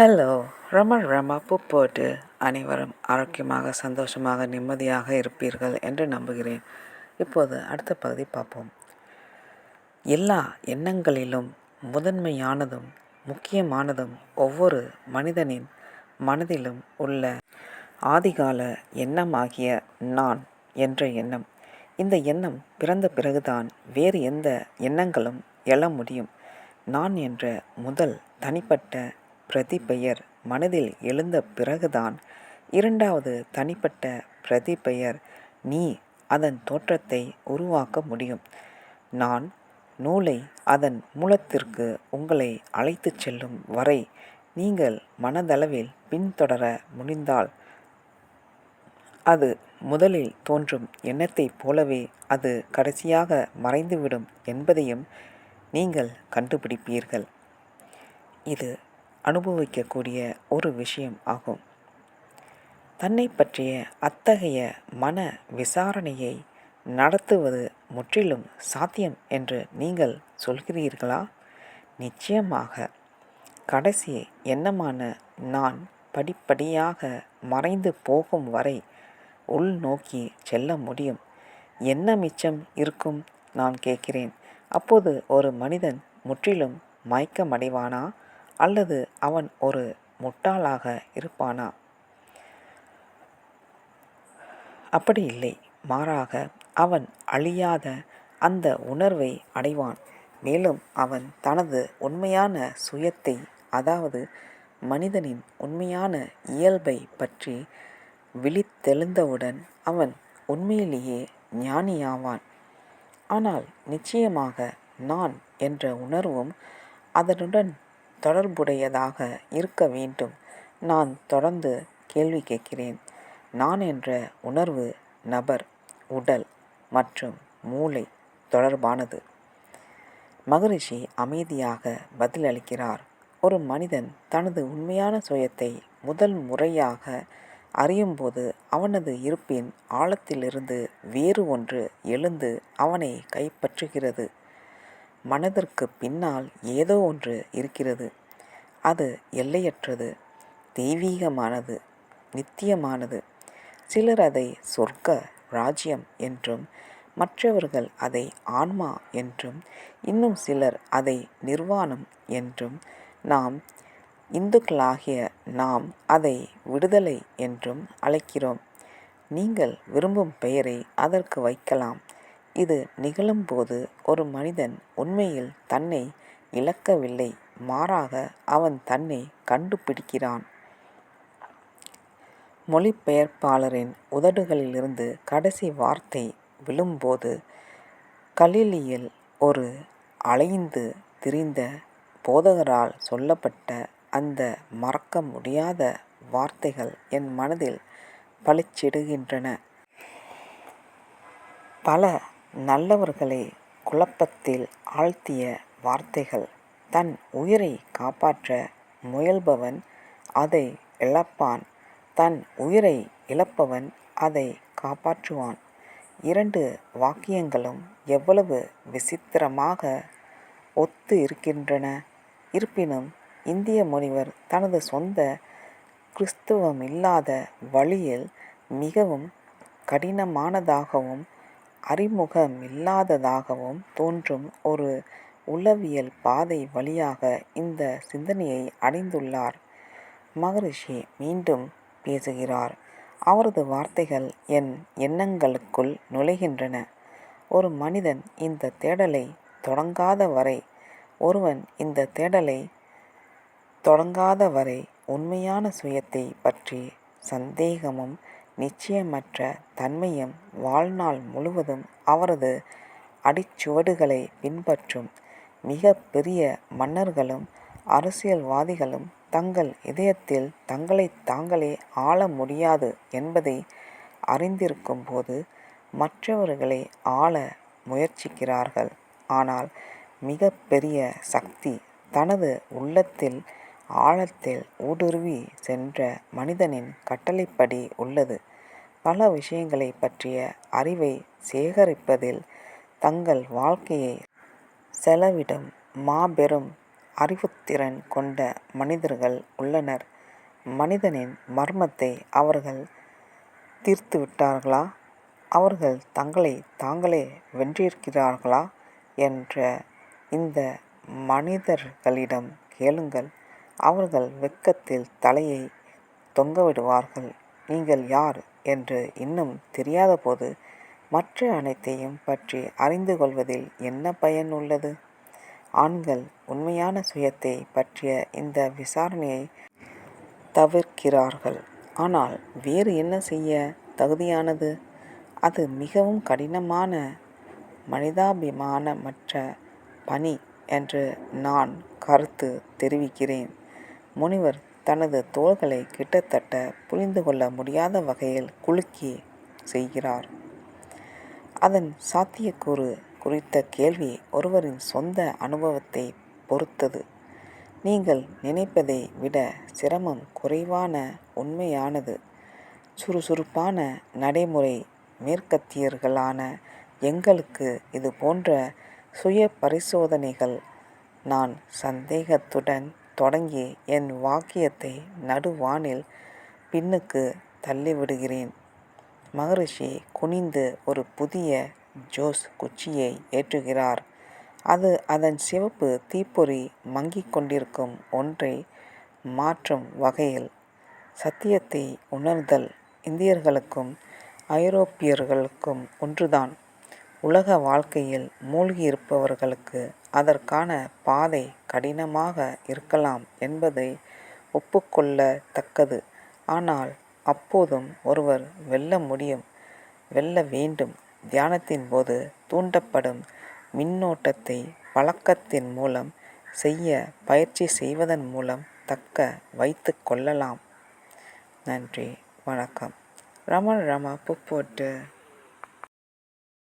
Hello ரம ரம போட்டு அனைவரும் ஆரோக்கியமாக சந்தோஷமாக நிம்மதியாக இருப்பீர்கள் என்று நம்புகிறேன். இப்போது அடுத்த பகுதி பார்ப்போம். எல்லா எண்ணங்களிலும் முதன்மையானதும் முக்கியமானதும் ஒவ்வொரு மனிதனின் மனதிலும் உள்ள ஆதிகால எண்ணமாகிய நான் என்ற எண்ணம். இந்த எண்ணம் பிறந்த பிறகுதான் வேறு எந்த எண்ணங்களும் எழ முடியும். நான் என்ற முதல் தனிப்பட்ட பிரதிபெயர் மனதில் எழுந்த பிறகுதான் இரண்டாவது தனிப்பட்ட பிரதிபெயர். நீ அதன் தோற்றத்தை உருவாக்க முடியும். நான் நூலை அதன் மூலத்திற்கு உங்களை அழைத்துச் செல்லும் வரை நீங்கள் மனதளவில் பின்தொடர முடிந்தால் அது முதலில் தோன்றும் எண்ணத்தைப் போலவே அது கடைசியாக மறைந்துவிடும் என்பதையும் நீங்கள் கண்டுபிடிப்பீர்கள். இது அனுபவிக்கக்கூடிய ஒரு விஷயம் ஆகும். தன்னை பற்றிய அத்தகைய மன விசாரணையை நடத்துவது முற்றிலும் சாத்தியம் என்று நீங்கள் சொல்கிறீர்களா? நிச்சயமாக. கடைசி எண்ணமான நான் படிப்படியாக மறைந்து போகும் வரை உள்நோக்கி செல்ல முடியும். என்ன மிச்சம் இருக்கும்? நான் கேட்கிறேன். அப்போது ஒரு மனிதன் முற்றிலும் மயக்கமடைவானா? அல்லது அவன் ஒரு முட்டாளாக இருப்பானா? அப்படி இல்லை. மாறாக அவன் அழியாத அந்த உணர்வை அடைவான். மேலும் அவன் தனது உண்மையான சுயத்தை அதாவது மனிதனின் உண்மையான இயல்பை பற்றி விழித்தெழுந்தவுடன் அவன் உண்மையிலேயே ஞானியாவான். ஆனால் நிச்சயமாக நான் என்ற உணர்வும் அதனுடன் தொடர்புடையதாக இருக்க வேண்டும். நான் தொடர்ந்து கேள்வி கேட்கிறேன். நான் என்ற உணர்வு நபர் உடல் மற்றும் மூளை தொடர்பானது. மகரிஷி அமைதியாக பதிலளிக்கிறார் ஒரு மனிதன் தனது உண்மையான சுயத்தை முதல் முறையாக அறியும்போது அவனது இருப்பின் ஆழத்திலிருந்து வேறு ஒன்று எழுந்து அவனை கைப்பற்றுகிறது. மனதிற்கு பின்னால் ஏதோ ஒன்று இருக்கிறது. அது எல்லையற்றது தெய்வீகமானது நித்தியமானது. சிலர் அதை சொர்க்க ராஜ்யம் என்றும் மற்றவர்கள் அதை ஆன்மா என்றும் இன்னும் சிலர் அதை நிர்வாணம் என்றும் நாம் இந்துக்களாகிய நாம் அதை விடுதலை என்றும் அழைக்கிறோம். நீங்கள் விரும்பும் பெயரை அதற்கு வைக்கலாம். இது நிகழும்போது ஒரு மனிதன் உண்மையில் தன்னை இழக்கவில்லை மாறாக அவன் தன்னை கண்டுபிடிக்கிறான். மொழிபெயர்ப்பாளரின் உதடுகளிலிருந்து கடைசி வார்த்தை விழும்போது கலிலியில் ஒரு அலைந்து திரிந்த போதகரால் சொல்லப்பட்ட அந்த மறக்க முடியாத வார்த்தைகள் என் மனதில் பளிச்சிடுகின்றன. பல நல்லவர்களை குழப்பத்தில் ஆழ்த்திய வார்த்தைகள். தன் உயிரை காப்பாற்ற முயல்பவன் அதை இழப்பான். தன் உயிரை இழப்பவன் அதை காப்பாற்றுவான். இரண்டு வாக்கியங்களும் எவ்வளவு விசித்திரமாக ஒத்து இருக்கின்றன. இருப்பினும் இந்திய முனிவர் தனது சொந்த கிறிஸ்துவமில்லாத வழியில் மிகவும் கடினமானதாகவும் அறிமுகம் இல்லாததாகவும் தோன்றும் ஒரு உளவியல் பாதை வழியாக இந்த சிந்தனையை அடைந்துள்ளார். மகரிஷி மீண்டும் பேசுகிறார். அவரது வார்த்தைகள் என் எண்ணங்களுக்குள் நுழைகின்றன. ஒரு மனிதன் இந்த தேடலை தொடங்காத வரை ஒருவன் இந்த தேடலை தொடங்காத வரை உண்மையான சுயத்தை பற்றி சந்தேகமும் நிச்சயமற்ற தன்மையும் வாழ்நாள் முழுவதும் அவரது அடிச்சுவடுகளை பின்பற்றும் மிக பெரிய மன்னர்களும் அரசியல்வாதிகளும் தங்கள் இதயத்தில் தங்களை தாங்களே ஆள முடியாது என்பதை அறிந்திருக்கும் போது மற்றவர்களை ஆள முயற்சிக்கிறார்கள். ஆனால் மிக பெரிய சக்தி தனது உள்ளத்தில் ஆழத்தில் ஊடுருவி சென்ற மனிதனின் கட்டளைப்படி உள்ளது பல விஷயங்களை பற்றிய அறிவை சேகரிப்பதில் தங்கள் வாழ்க்கையை செலவிடும் மாபெரும் அறிவுத்திறன் கொண்ட மனிதர்கள் உள்ளனர். மனிதனின் மர்மத்தை அவர்கள் தீர்த்துவிட்டார்களா? அவர்கள் தங்களை தாங்களே வென்றிருக்கிறார்களா? என்ற இந்த மனிதர்களிடம் கேளுங்கள். அவர்கள் வெட்கத்தில் தலையை தொங்கவிடுவார்கள். நீங்கள் யார் என்று இன்னும் தெரியாதபோது மற்ற அனைத்தையும் பற்றி அறிந்து கொள்வதில் என்ன பயன் உள்ளது? ஆண்கள் உண்மையான சுயத்தைப் பற்றிய இந்த விசாரணையை தவிர்க்கிறார்கள். ஆனால் வேறு என்ன செய்ய தகுதியானது? அது மிகவும் கடினமான மனிதாபிமானமற்ற பணி என்று நான் கருத்து தெரிவிக்கிறேன். முனிவர் தனது தோள்களை கிட்டத்தட்ட புரிந்து கொள்ள முடியாத வகையில் குலுக்கி செய்கிறார். அதன் சாத்தியக்கூறு குறித்த கேள்வி ஒருவரின் சொந்த அனுபவத்தை பொறுத்தது. நீங்கள் நினைப்பதை விட சிரமம் குறைவான உண்மையானது. சுறுசுறுப்பான நடைமுறை மேற்கத்தியர்களான எங்களுக்கு இது போன்ற சுய பரிசோதனைகள் நான் சந்தேகத்துடன் தொடங்கி என் வாக்கியத்தை நடுவானில் பின்னுக்கு தள்ளிவிடுகிறேன். மகரிஷி குனிந்து ஒரு புதிய ஜோஸ் குச்சியை ஏற்றுகிறார். அது அதன் சிவப்பு தீப்பொறி மங்கிக் கொண்டிருக்கும் ஒன்றை மாற்றும் வகையில். சத்தியத்தை உணர்தல் இந்தியர்களுக்கும் ஐரோப்பியர்களுக்கும் ஒன்றுதான். உலக வாழ்க்கையில் மூழ்கியிருப்பவர்களுக்கு அதற்கான பாதை கடினமாக இருக்கலாம் என்பதை ஒப்புக்கொள்ளத்தக்கது. ஆனால் அப்போதும் ஒருவர் வெல்ல முடியும். வெல்ல வேண்டும். தியானத்தின் போது தூண்டப்படும் மின்னோட்டத்தை பழக்கத்தின் மூலம் செய்ய பயிற்சி செய்வதன் மூலம் தக்க வைத்து கொள்ளலாம். நன்றி வணக்கம். ரமண ரமா புப்போட்டு